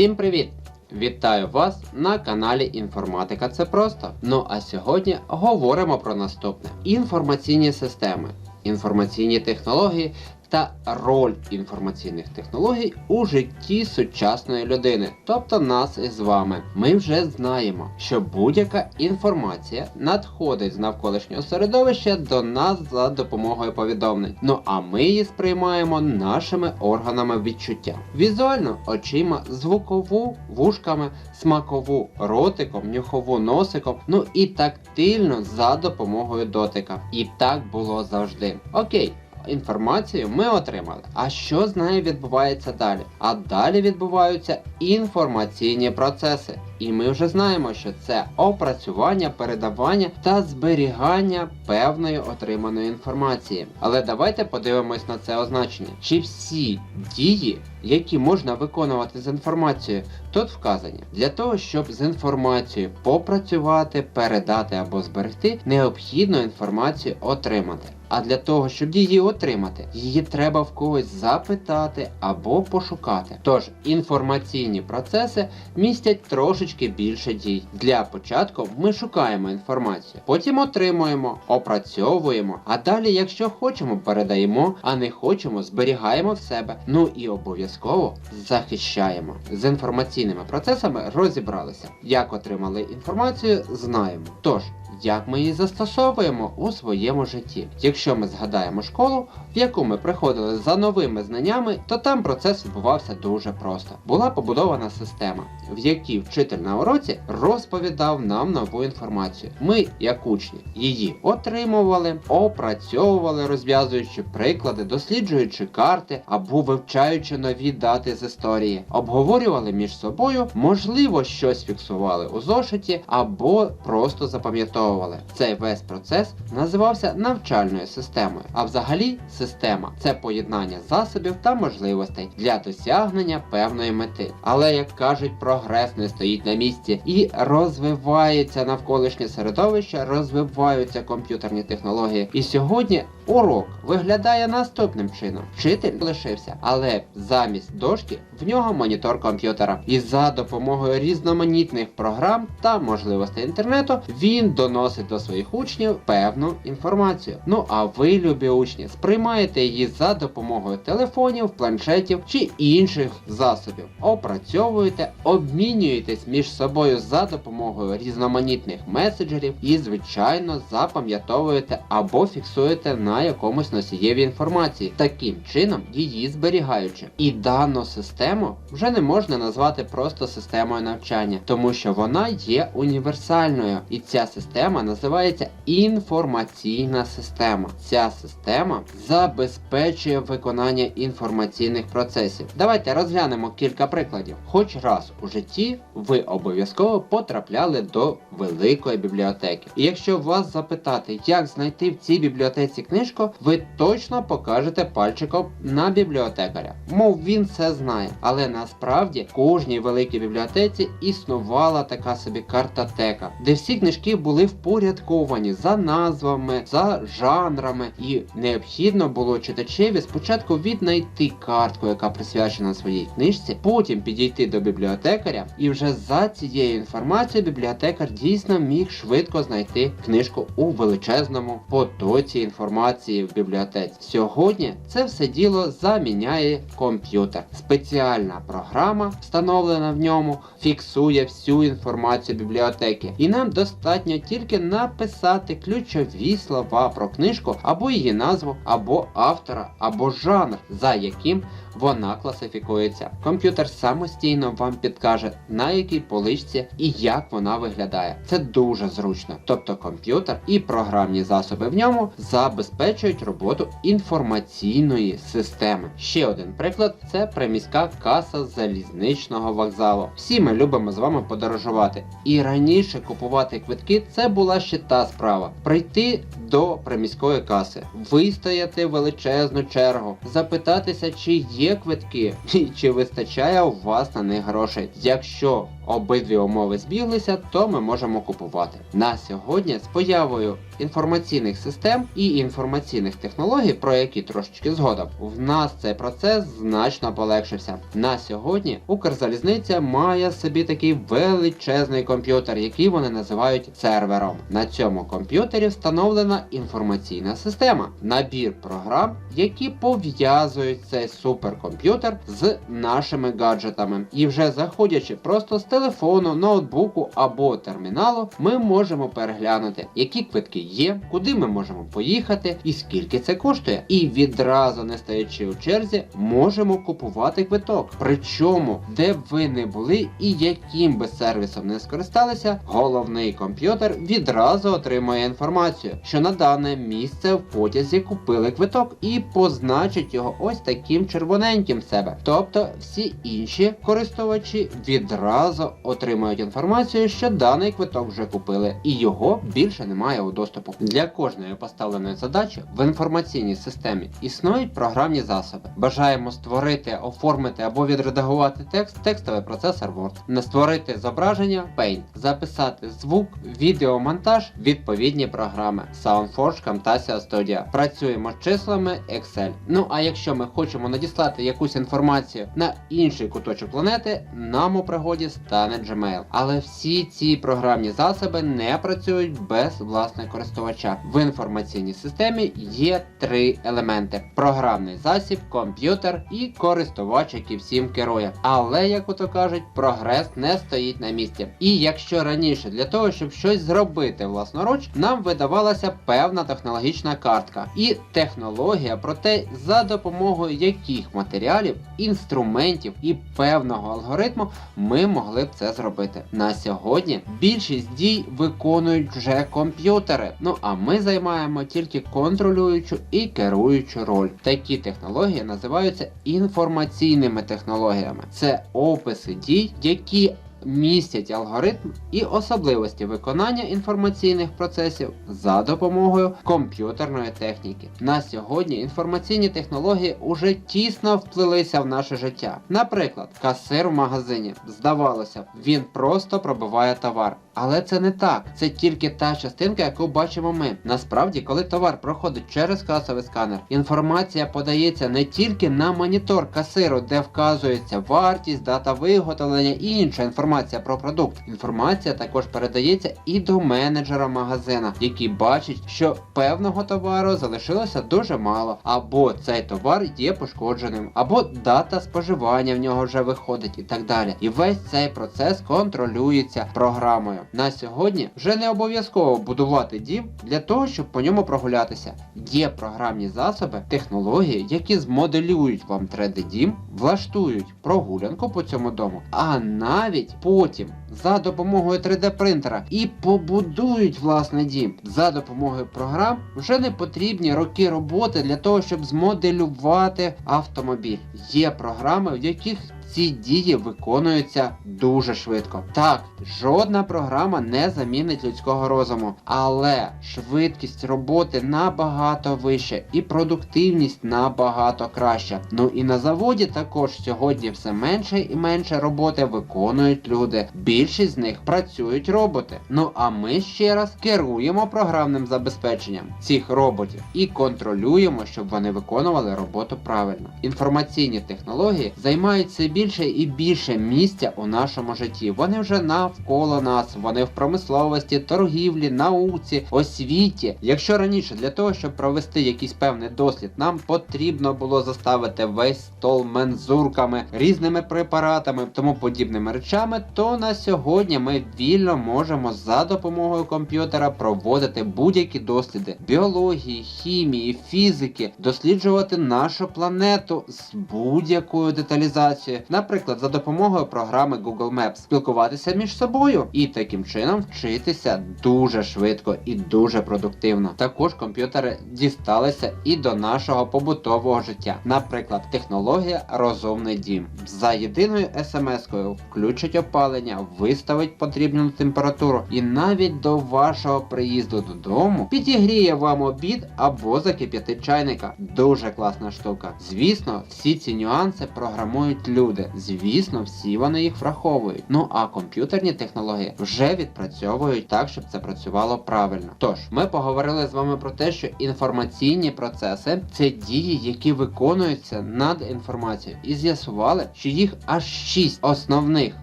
Всім привіт! Вітаю вас на каналі Інформатика Це Просто. Ну а сьогодні говоримо про наступне: інформаційні системи, інформаційні технології та роль інформаційних технологій у житті сучасної людини, тобто нас із вами. Ми вже знаємо, що будь-яка інформація надходить з навколишнього середовища до нас за допомогою повідомлень. Ну а ми її сприймаємо нашими органами відчуття. Візуально очима, звукову вушками, смакову ротиком, нюхову носиком, ну і тактильно за допомогою дотика. І так було завжди. Окей. Інформацію ми отримали. А що з нею відбувається далі? А далі відбуваються інформаційні процеси. І ми вже знаємо, що це опрацювання, передавання та зберігання певної отриманої інформації. Але давайте подивимось на це означення. Чи всі дії, які можна виконувати з інформацією, тут вказані. Для того, щоб з інформацією попрацювати, передати або зберегти, необхідно інформацію отримати. А для того, щоб її отримати, її треба в когось запитати або пошукати. Тож інформаційні процеси містять трошечки більше дій. Для початку ми шукаємо інформацію, потім отримуємо, опрацьовуємо, а далі, якщо хочемо, передаємо, а не хочемо, зберігаємо в себе. Ну і обов'язково захищаємо. З інформаційними процесами розібралися. Як отримали інформацію, знаємо. Тож, як ми її застосовуємо у своєму житті. Якщо ми згадаємо школу, в яку ми приходили за новими знаннями, то там процес відбувався дуже просто. Була побудована система, в якій вчитель на уроці розповідав нам нову інформацію. Ми, як учні, її отримували, опрацьовували, розв'язуючи приклади, досліджуючи карти або вивчаючи нові дати з історії, обговорювали між собою, можливо, щось фіксували у зошиті або просто запам'ятовували. Цей весь процес називався навчальною системою. А взагалі, система це поєднання засобів та можливостей для досягнення певної мети. Але як кажуть, прогрес не стоїть на місці і розвивається навколишнє середовище, розвиваються комп'ютерні технології. І сьогодні урок виглядає наступним чином: вчитель лишився, але замість дошки в нього монітор комп'ютера. І за допомогою різноманітних програм та можливостей інтернету він доносить до своїх учнів певну інформацію. Ну а ви, любі учні, сприймаєте її за допомогою телефонів, планшетів чи інших засобів. Опрацьовуєте, обмінюєтесь між собою за допомогою різноманітних меседжерів і, звичайно, запам'ятовуєте або фіксуєте на якомусь носієві інформації, таким чином її зберігаючи. І дану систему вже не можна назвати просто системою навчання, тому що вона є універсальною. І ця система називається інформаційна система. Ця система забезпечує виконання інформаційних процесів. Давайте розглянемо кілька прикладів. Хоч раз у житті ви обов'язково потрапляли до великої бібліотеки. І якщо вас запитати, як знайти в цій бібліотеці книжку, ви точно покажете пальчиком на бібліотекаря. Мов він це знає. Але насправді в кожній великій бібліотеці існувала така собі картотека, де всі книжки були впорядковані за назвами, за жанрами, і необхідно було читачеві спочатку віднайти картку, яка присвячена своїй книжці, потім підійти до бібліотекаря, і вже за цією інформацією бібліотекар дійсно міг швидко знайти книжку у величезному потоці інформації в бібліотеці. Сьогодні це все діло заміняє комп'ютер. Спеціальна програма, встановлена в ньому, фіксує всю інформацію бібліотеки, і нам достатньо тільки написати ключові слова про книжку або її назву, або автора, або жанр, за яким вона класифікується. Комп'ютер самостійно вам підкаже, на якій поличці і як вона виглядає. Це дуже зручно. Тобто комп'ютер і програмні засоби в ньому забезпечують роботу інформаційної системи. Ще один приклад це приміська каса залізничного вокзалу. Всі ми любимо з вами подорожувати. І раніше купувати квитки це була ще та справа. Прийти до приміської каси, вистояти величезну чергу, запитатися, чи є квитки, і чи вистачає у вас на них грошей. Якщо обидві умови збіглися, то ми можемо купувати. На сьогодні з появою інформаційних систем і інформаційних технологій, про які трошечки згодом, в нас цей процес значно полегшився. На сьогодні Укрзалізниця має собі такий величезний комп'ютер, який вони називають сервером. На цьому комп'ютері встановлена інформаційна система, набір програм, які пов'язують цей суперкомп'ютер з нашими гаджетами. І вже заходячи просто з телефону, ноутбуку або терміналу, ми можемо переглянути, які квитки є, куди ми можемо поїхати і скільки це коштує. І відразу не стоячи у черзі, можемо купувати квиток. Причому, де б ви не були і яким би сервісом не скористалися, головний комп'ютер відразу отримує інформацію, що на дане місце в потязі купили квиток і позначить його ось таким червоненьким себе. Тобто всі інші користувачі відразу отримують інформацію, що даний квиток вже купили, і його більше немає у доступу. Для кожної поставленої задачі в інформаційній системі існують програмні засоби. Бажаємо створити, оформити або відредагувати текст, текстовий процесор Word, не створити зображення Paint, записати звук, відеомонтаж, відповідні програми SoundForge, Camtasia Studio. Працюємо з числами Excel. Ну а якщо ми хочемо надіслати якусь інформацію на інший куточок планети, нам у пригоді стане Gmail. Але всі ці програмні засоби не працюють без власне користувача. В інформаційній системі є три елементи: програмний засіб, комп'ютер і користувач, який всім керує. Але, як ото кажуть, прогрес не стоїть на місці. І якщо раніше для того, щоб щось зробити власноруч, нам видавалася певна технологічна картка і технологія про те, за допомогою яких матеріалів, інструментів і певного алгоритму ми могли б це зробити. На сьогодні більшість дій виконують вже комп'ютери. Ну а ми займаємо тільки контролюючу і керуючу роль. Такі технології називаються інформаційними технологіями. Це описи дій, які містять алгоритм і особливості виконання інформаційних процесів за допомогою комп'ютерної техніки. На сьогодні інформаційні технології уже тісно вплилися в наше життя. Наприклад, касир в магазині. Здавалося б, він просто пробиває товар. Але це не так. Це тільки та частинка, яку бачимо ми. Насправді, коли товар проходить через касовий сканер, інформація подається не тільки на монітор касиру, де вказується вартість, дата виготовлення і інша інформація про продукт. Інформація також передається і до менеджера магазина, який бачить, що певного товару залишилося дуже мало, або цей товар є пошкодженим, або дата споживання в нього вже виходить і так далі. І весь цей процес контролюється програмою. На сьогодні вже не обов'язково будувати дім для того, щоб по ньому прогулятися. Є програмні засоби, технології, які змоделюють вам 3D дім, влаштують прогулянку по цьому дому, а навіть потім за допомогою 3D принтера і побудують власний дім. За допомогою програм вже не потрібні роки роботи для того, щоб змоделювати автомобіль. Є програми, в яких ці дії виконуються дуже швидко. Так, жодна програма не замінить людського розуму, але швидкість роботи набагато вища і продуктивність набагато краща. Ну і на заводі також сьогодні все менше і менше роботи виконують люди. Більшість з них працюють роботи. Ну а ми ще раз керуємо програмним забезпеченням цих роботів і контролюємо, щоб вони виконували роботу правильно. Інформаційні технології займають все більше і більше місця у нашому житті. Вони вже навколо нас, вони в промисловості, торгівлі, науці, освіті. Якщо раніше для того, щоб провести якийсь певний дослід, нам потрібно було заставити весь стол мензурками, різними препаратами, тому подібними речами, то на сьогодні ми вільно можемо за допомогою комп'ютера проводити будь-які досліди біології, хімії, фізики, досліджувати нашу планету з будь-якою деталізацією, наприклад, за допомогою програми Google Maps, спілкуватися між собою і таким чином вчитися дуже швидко і дуже продуктивно. Також комп'ютери дісталися і до нашого побутового життя. Наприклад, технологія розумний дім. За єдиною смс-кою включить опалення, виставить потрібну температуру і навіть до вашого приїзду додому підігріє вам обід або закип'ятить чайника. Дуже класна штука. Звісно, всі ці нюанси програмують люди. Люди. Звісно, всі вони їх враховують. Ну а комп'ютерні технології вже відпрацьовують так, щоб це працювало правильно. Тож, ми поговорили з вами про те, що інформаційні процеси це дії, які виконуються над інформацією, і з'ясували, що їх аж шість основних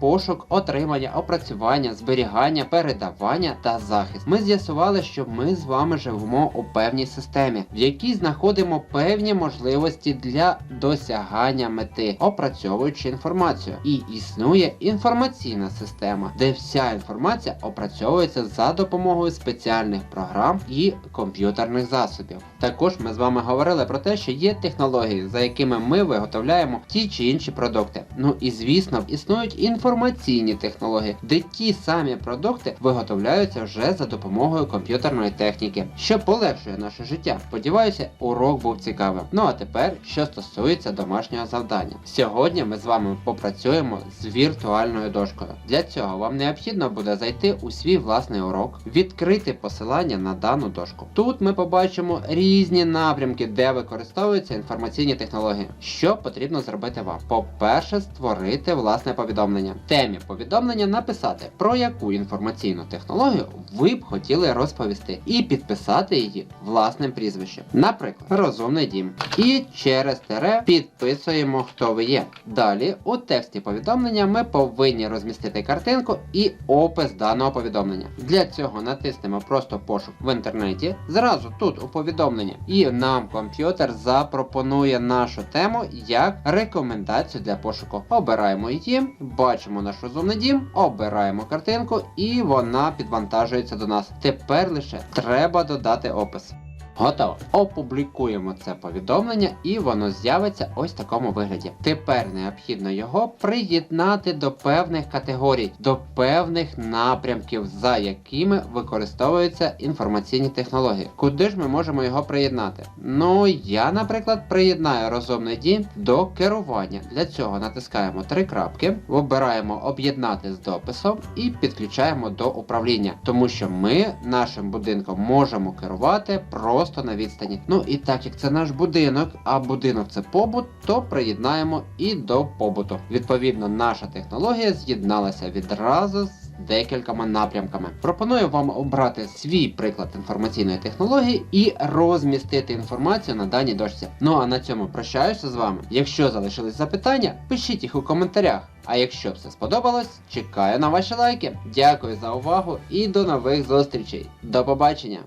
пошук, отримання, опрацювання, зберігання, передавання та захист. Ми з'ясували, що ми з вами живемо у певній системі, в якій знаходимо певні можливості для досягання мети, опрацьовуючи інформацію. І існує інформаційна система, де вся інформація опрацьовується за допомогою спеціальних програм і комп'ютерних засобів. Також ми з вами говорили про те, що є технології, за якими ми виготовляємо ті чи інші продукти. Ну і звісно, існують інформаційні технології, де ті самі продукти виготовляються вже за допомогою комп'ютерної техніки, що полегшує наше життя. Сподіваюся, урок був цікавим. Ну а тепер, що стосується домашнього завдання. Сьогодні ми з вами попрацюємо з віртуальною дошкою. Для цього вам необхідно буде зайти у свій власний урок, відкрити посилання на дану дошку. Тут ми побачимо різні напрямки, де використовуються інформаційні технології. Що потрібно зробити вам? По-перше, створити власне повідомлення. Темі повідомлення написати, про яку інформаційну технологію ви б хотіли розповісти, і підписати її власним прізвищем. Наприклад, розумний дім. І через тире підписуємо, хто ви є. Далі у тексті повідомлення ми повинні розмістити картинку і опис даного повідомлення. Для цього натиснемо просто пошук в інтернеті, зразу тут у повідомленні, і нам комп'ютер запропонує нашу тему як рекомендацію для пошуку. Обираємо її, бачимо наш розумний дім, обираємо картинку і вона підвантажується до нас. Тепер лише треба додати опис. Готово. Опублікуємо це повідомлення і воно з'явиться ось в такому вигляді. Тепер необхідно його приєднати до певних категорій, до певних напрямків, за якими використовуються інформаційні технології. Куди ж ми можемо його приєднати? Ну, я, наприклад, приєднаю розумний дім до керування. Для цього натискаємо три крапки, вибираємо об'єднати з дописом і підключаємо до управління, тому що ми нашим будинком можемо керувати просто на відстані. Ну і так як це наш будинок, а будинок це побут, то приєднаємо і до побуту. Відповідно, наша технологія з'єдналася відразу з декількома напрямками. Пропоную вам обрати свій приклад інформаційної технології і розмістити інформацію на даній дошці. Ну а на цьому прощаюся з вами. Якщо залишились запитання, пишіть їх у коментарях. А якщо все сподобалось, чекаю на ваші лайки. Дякую за увагу і до нових зустрічей. До побачення!